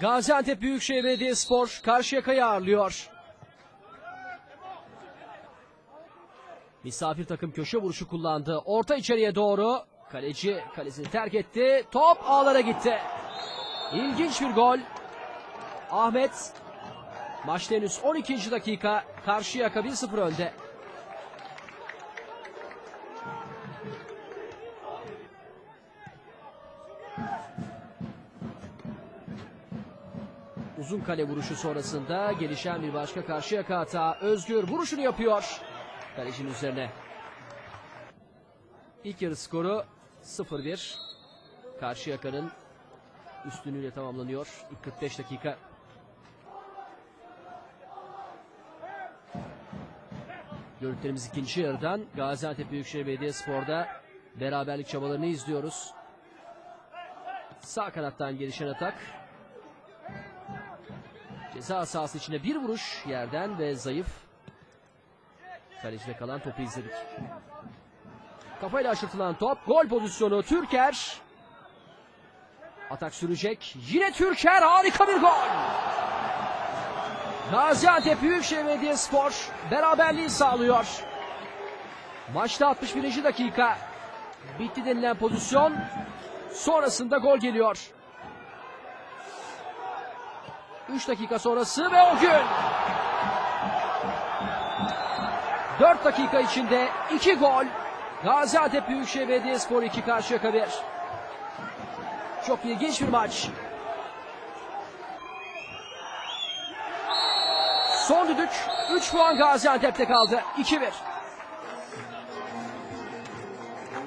Gaziantep Büyükşehir Belediyespor Karşıyaka'yı ağırlıyor. Misafir takım köşe vuruşu kullandı. Orta içeriye doğru. Kaleci kalesini terk etti. Top ağlara gitti. İlginç bir gol. Ahmet maçta henüz 12. dakika Karşıyaka 1-0 önde. Uzun kale vuruşu sonrasında gelişen bir başka Karşıyaka hata. Özgür vuruşunu yapıyor. Kalecinin üzerine. İlk yarı skoru 0-1. Karşıyaka'nın üstünlüğüyle tamamlanıyor. İlk 45 dakika. Görüntülerimiz ikinci yarıdan Gaziantep Büyükşehir Belediyespor'da beraberlik çabalarını izliyoruz. Sağ kanattan gelişen atak. Ceza sahası içine bir vuruş yerden ve zayıf. Kalecide kalan topu izledik. Kafayla aşırtılan top. Gol pozisyonu Türker. Atak sürecek. Yine Türker harika bir gol. Gaziantep Büyükşehir Belediyespor beraberliği sağlıyor. Maçta 61. dakika. Bitti denilen pozisyon. Sonrasında gol geliyor. 3 dakika sonrası ve o gün. 4 dakika içinde 2 gol. Gaziantep Büyükşehir Belediyespor 2 Karşıyaka 1. Çok ilginç bir maç. Son düdük 3 puan Gaziantep'te kaldı. 2-1.